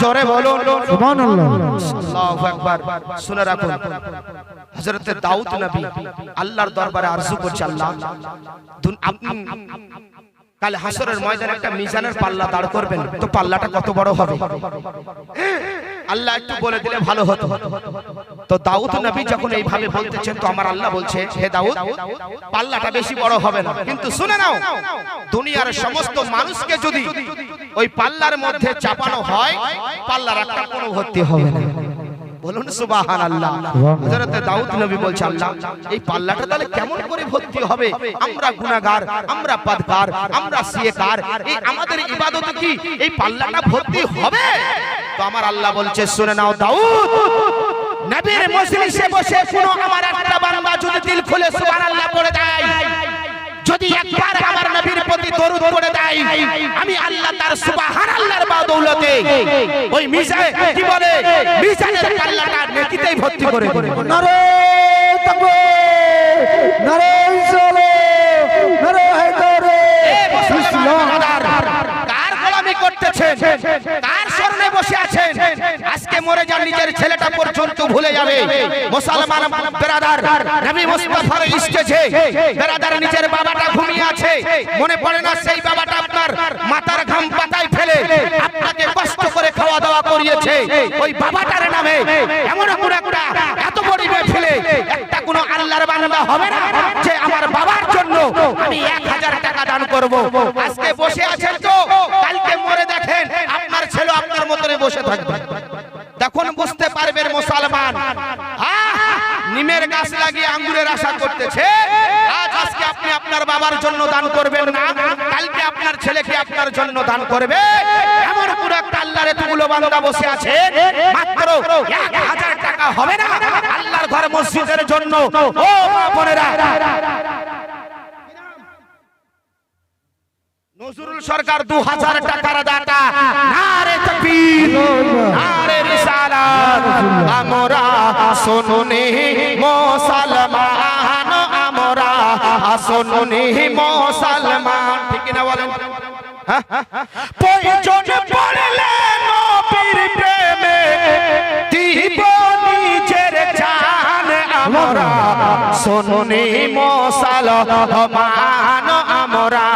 জোরে বলুন। সুবহানাল্লাহ। আল্লাহু আকবার। শুনে রাখুন। হযরতে দাউদ নবী আল্লাহর দরবারে আরজু করছে আল্লাহ। কাল হাসরের ময়দানে একটা মিজানের পাল্লা দাঁড় করবেন। তো পাল্লাটা কত বড় হবে? আল্লাহ একটু বলে দিলে ভালো হতো। তো দাউদ নবী যখন এইভাবে বলতেছেন, তো আমার আল্লাহ বলছে, হে দাউদ, পাল্লাটা বেশি বড় হবে না। কিন্তু শুনে নাও, দুনিয়ার সমস্ত মানুষকে যদি ওই পাল্লার মধ্যে চাপানো হয়, পাল্লার একটা কোনো ভর্তি হবে না। বলুন সুবাহান আল্লাহ হযরতে দাউদ নবী বলছে, আল্লাহ, এই পাল্লাটা তাহলে কেমন করে ভর্তি হবে? আমরা গুনাহগার, আমরা পাদকার আমরা সিয়েকার এই আমাদের ইবাদত কি? এই পাল্লাটা ভর্তি হবে? তো আমার আল্লাহ বলছে, শুনে নাও, দাউদ নবীর মজলিসে বসে কোনো আমার একটা বান্দা যদি দিল খুলে সুবহানাল্লাহ পড়ে দেয়। যদি একবার আমার নবীর প্রতি দরুদ পড়ে দেয়। আমি আল্লাহ তার সুবহানাল্লাহর বাদৌলতে ওই মিজানে কি বলে? মিজানের পাল্লাটা নেকিতেই ভর্তি করে। নারে তাকবীর। নারে হায়দারে ইসলাম কার গোলামি করতেছেন। কার শরণে বসে আছেন? আজকে মরে যান নিজের ছেলেটা পর্যন্ত ভুলে যাবে। মুসলমান বেরাদার, নবী মুস্তাফার স্টেজে বেরাদার নিজের বাবাটা ঘুমিয়ে আছে। মনে পড়ে না সেই বাবাটা আপনার মাথার ঘাম পাতায় ফেলে আপনাকে কষ্ট করে খাওয়া দাওয়া করিয়েছে। ওই বাবাটার নামে এমন কোন একটা এত বড় ফেলে একটা কোন আল্লাহর বান্দা হবে না যে আমার বাবার জন্য আমি এক হাজার টাকা দান করব। আজকে বসে আছেন তো? মতনে বসে থাকবে। তখন বুঝতে পারবেন মুসলমান। নিমের গাছ লাগিয়ে আঙ্গুরের আশা করতেছে। আজ আজকে আপনি আপনার বাবার জন্য দান করবেন না। কালকে আপনার ছেলেকে আপনার জন্য দান করবে। এমন পুরো একটা আল্লাহর এতগুলো বান্দা বসে আছে। মাত্র হাজার টাকা হবে না? আল্লাহর ঘর মসজিদের জন্য। ও মা বোনেরা নজরুল সরকার দু হাজার টাকার দাতা। নারে তকবীর, নারে রিসালাত। আমরা শুনুনি মুসলমান আমরা শুনুনি মুসলমান ঠিক না বলেন? হ্যাঁ? প্রয়োজন পড়লে শুনুনি মুসলমান আমরা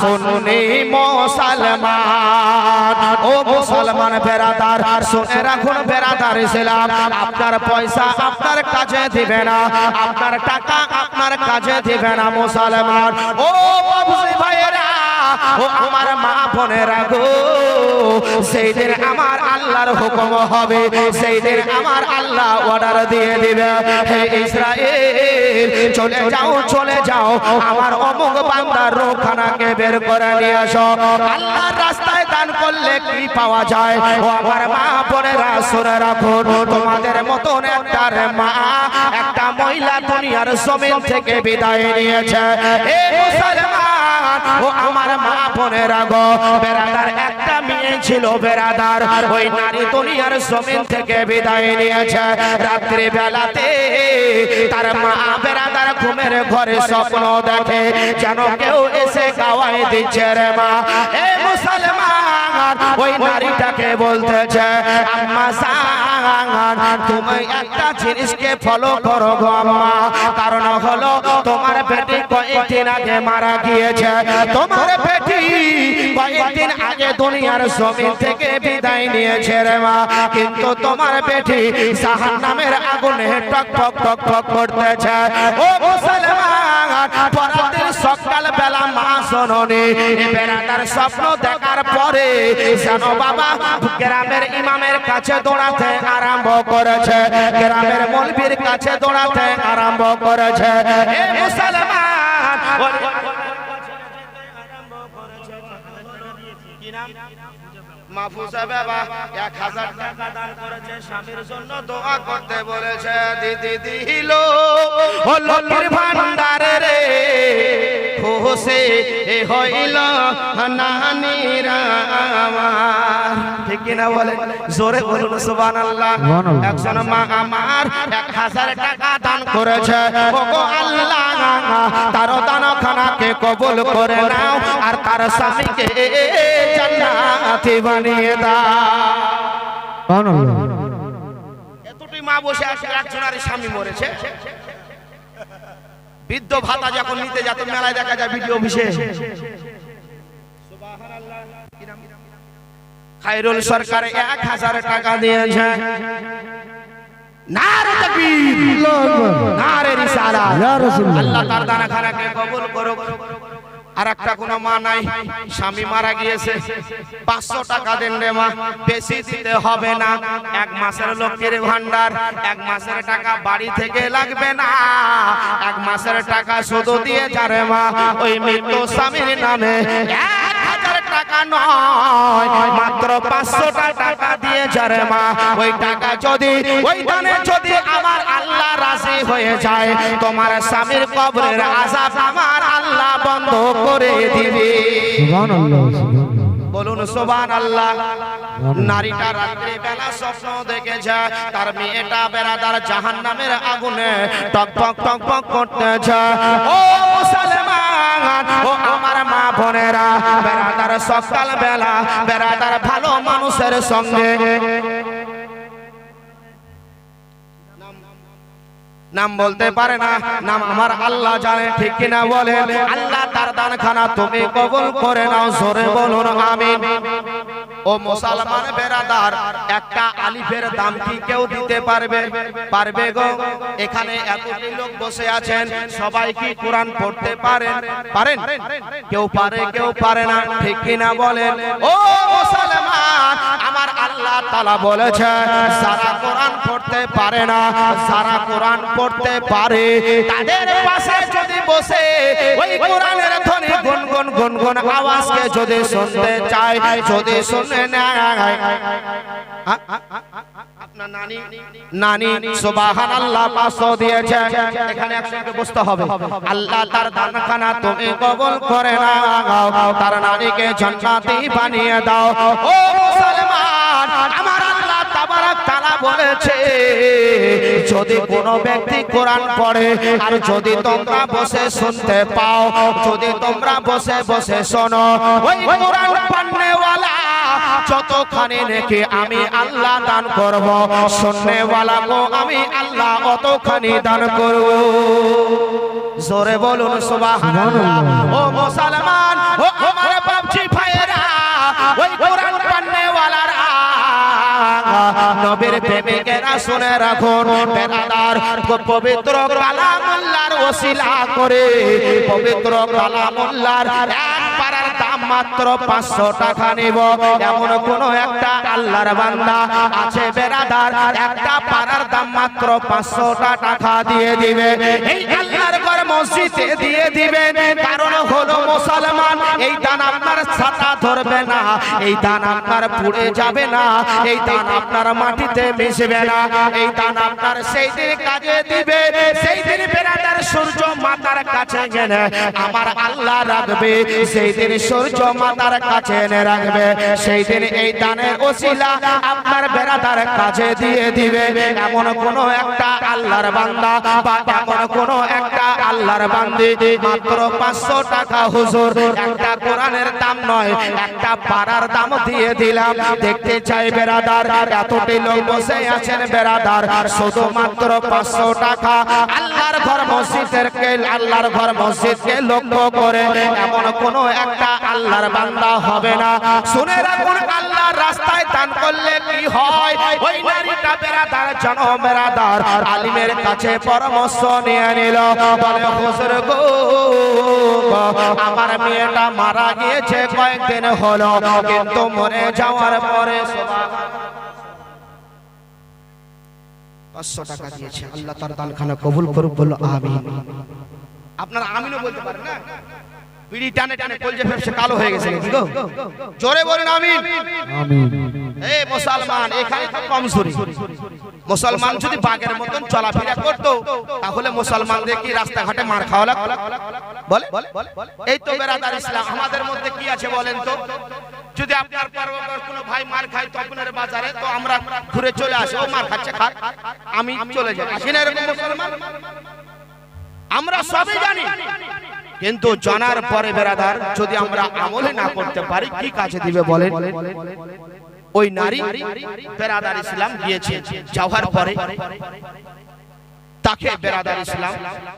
শুনুনি মুসলমান। ও মুসলমান বেরাদার, শুনে রাখুন বেরাদার ইসলাম, আপনার পয়সা আপনার কাছে দিবে না, আপনার টাকা আপনার কাছে দিবে না মুসলমান। ও বাবুজি ভাইয়েরা ও আমার মা বোনেরা গো সেই দিন আমার আল্লাহর হুকুম হবে। সেই দিন আমার আল্লাহ অর্ডার দিয়ে দিবে। হে ইসরায়েল, চলে যাও চলে যাও। আমার অমুক বান্দার রোখানাকে বের করে নিয়ে আসো। আল্লাহর রাস্তায় দান করলে কি পাওয়া যায়? ও আমার মা বোনেরা, শুনে রাখুন তোমাদের মতন একটা মা, একটা মহিলা দুনিয়ার জমিন থেকে বিদায় নিয়েছে। ও আমার মা বোনেরা গো বেরাদার একটা মেয়ে ছিল বেরাদার ওই নারী দুনিয়ার জমিন থেকে বিদায় নিয়েছে। রাত্রি বেলাতে তার মা বেরাদার ঘুমের ঘরে স্বপ্ন দেখে, যেন কেউ এসে গাওয়াই দিচ্ছে রে মা। এ মুসলমান, ওই নারীটাকে বলতেছে, আম্মা সান তুমি তোমার বেটি কয়েকদিন আগে দুনিয়ার থেকে বিদায় নিয়েছে রে মা। কিন্তু তোমার বেটি সাহান নামের আগুনে টক টক টক টক করতেছে শোনি বেড়াতার স্বপ্ন দেখার পরে যেন বাবা গ্রামের ইমামের কাছে দৌড়াতে আরম্ভ করেছে। গ্রামের মলবির কাছে দৌড়াতে আরম্ভ করেছে। এ মুসলমান মাহফুজা বাবা এক হাজার টাকা দান করেছে স্বামীর জন্য দোয়া করতে বলেছে। দিদি দিল ভান্ডারে রে। খুশি হইল নানিরা আমার ঠিক কিনা বলেন? জোরে বলুন সুবহানাল্লাহ। একজন মা আমার এক হাজার টাকা দান করেছে। আল্লাহ তার দান খানাকে কবুল করে নাও আর তার স্বামীকে জান্নাতি বানিয়ে দাও। সুবহানাল্লাহ। এতটাই মা বসে আছে একজনের স্বামী মরেছে। বৃদ্ধ ভাতা যখন নিতে যেত মেলায় দেখা যায় ভিডিও অফিসে। খায়রুল সরকার এক হাজার টাকা দিয়েছে। নারে তাকবীর নারে রিসালাত। ইয়া রাসূলুল্লাহ। আল্লাহ তার দানা খারাপ কবুল করুক। আর একটা কোনো মা নাই, স্বামী মারা গিয়েছে। পাঁচশো টাকা দেন রে মা, বেশি দিতে হবে না। এক মাসের ভান্ডার এক মাসের টাকা বাড়ি থেকে লাগবে না। এক মাসের টাকা শুধু দিয়ে যারে মা, ওই মৃত্যু স্বামীর নামে টাকা মাত্র টাকা দিয়ে মা। ওই টাকা যদি, ওই দানে যদি আমার আল্লাহ রাজি হয়ে যায়, তোমার স্বামীর কবরের আজাব আমার আল্লাহ বন্ধ করে দিবে। বলুন সোবান আল্লাহ নারীটা রাত্রি বেলা স্বপ্ন দেখেছে তার মেয়েটা বেড়াদার জাহান নামের আগুনে টক টক টক টক করতেছে। ও মুসলমান ও আমার মা বোনেরা বেড়াদার সকাল বেলা বেড়াদার ভালো মানুষের সঙ্গে। নাম বলতে পারে না, নাম আমার আল্লাহ জানে, ঠিক কিনা বলে? আল্লাহ তার দান খানা তুমি কবুল করে নাও, জোরে বলুন, আমিন। ও মুসলমান বেরাদার, একটা আলিফের দাম কি কেউ দিতে পারবে? পারবে গো, এখানে এতটি লোক বসে আছেন, সবাই কি কোরআন পড়তে পারেন? পারেন? কেউ পারে কেউ পারে না, ঠিক কিনা বলেন? ও আল্লাহ তালা বলেছে সারা কোরআন পড়তে পারে না সারা কোরআন পড়তে পারে তাদের পাশে যদি বসে ওই কোরআনের ধ্বনি গুনগুন গুনগুন আওয়াজকে যদি শুনতে চায় যদি শুনে নেয় নানি সুবাহান আল্লাহ পাঁচশো দিয়েছে। এখানে একসঙ্গে বসতে হবে। আল্লাহ তার দানখানা তুমি কবল করে না তার নানিকে জান্নাতি বানিয়ে দাও। ও মুসলমান আমার আল্লাহ তাবারাক তাআলা বলেছে যদি কোনো ব্যক্তি কোরআন পড়ে আর যদি তোমরা বসে শুনতে পাও যদি তোমরা বসে বসে শোনো ওই কোরআন পড়নেওয়ালা যতখানি নাকি আমি আল্লাহ দান করব শুননেওয়ালা কো আমি আল্লাহ অতখানি দান করব। জোরে বলুন, সুবহানাল্লাহ। ও মুসলমান, ও আমার বাপজি ভাইয়েরা, ওই কোরআন পড়নেওয়ালারা নবীর প্রেমিকেরা শুনে রাখুন বেরাদার পবিত্র কালামুল্লাহর ওসিলা করে, পবিত্র কালামুল্লাহর মাত্র পাঁচশো টাকা নিব। এমন কোন একটা আল্লাহর বান্দা আছে বেড়াদার একটা পাড়ার দাম মাত্র পাঁচশো টাকা দিয়ে দিবে। এই মসজিদে দিয়ে দিবে কারণ হলো মুসলমান, এই দান আপনার ছাতা ধরবে না, এই দান আপনার পুড়ে যাবে না, এই দান আপনার মাটিতে মিশবে না, এই দান আপনার সেই দিন কাজে দিবে। সেই দিন বেড়াদার সূর্য মাতার কাছে গেলে আমার আল্লাহ রাখবে। সেই দিন সূর্য মাতার কাছে এনে রাখবে। সেই দিন এই দানের ওসিলা আপনার বেড়াদার কাছে দিয়ে দিবে। এমন কোন একটা আল্লাহর বান্দা বা এমন কোন একটা আল্লাহর বান্দি, মাত্র পাঁচশো টাকা হুজুর। একটা কোরআনের দাম নয়, একটা পাড়ার দাম দিয়ে দিলাম। দেখতে চাই বেড়াদার এতটি লোক বসে আছেন বেড়াদার শুধুমাত্র পাঁচশো টাকা। মসজিদের কে আল্লাহর ঘর মসজিদকে লক্ষ্য করে এমন কোন একটা আল্লাহর বান্দা হবে না। শুনে রাখুন, আল্লাহর রাস্তায় দান করলে কি হয়? ওই নারীটা বেড়াদার জন বেড়াদার আলিমের কাছে পরামর্শ নিয়ে নিল, বলে, হুজুর গো, আমার মেয়েটা মারা গিয়েছে কয়েকদিন হলো, কিন্তু মরে যাওয়ার পরে পাঁচশো টাকা দিয়েছে। আল্লাহ তার দানখানা কবুল করুক বলল, আমিন। আপনারা আমিনও বলতে পারেন না? বিড়ি টানে টানে কালো হয়ে গেছে গো? জোরে বলেন, আমিন। আমিন এই মুসলমান, এখানে তো কমজোরি। মুসলমান যদি বাঘের মতন চলাফেরা করতো, তাহলে মুসলমানদের কি রাস্তাঘাটে মার খাওয়া লাগতো? বলে। এই তো বেরাদার ইসলাম, আমাদের মধ্যে কি আছে বলেন তো? যদি আপনার পরবর্তী কোনো ভাই মার খায় তপনের বাজারে, তো আমরা ঘুরে চলে আসি। ও মার খাচ্ছে, খাক। আমি চলে যাই। আসি না এরকম মুসলমান? আমরা সবই জানি। কিন্তু জানার পরে বেরাদার, যদি আমরা আমলে না করতে পারি, কি কাজে দিবে বলেন? ওই নারী বেরাদার ইসলাম গিয়েছে যাওয়ার পরে তাকে বেরাদার ইসলাম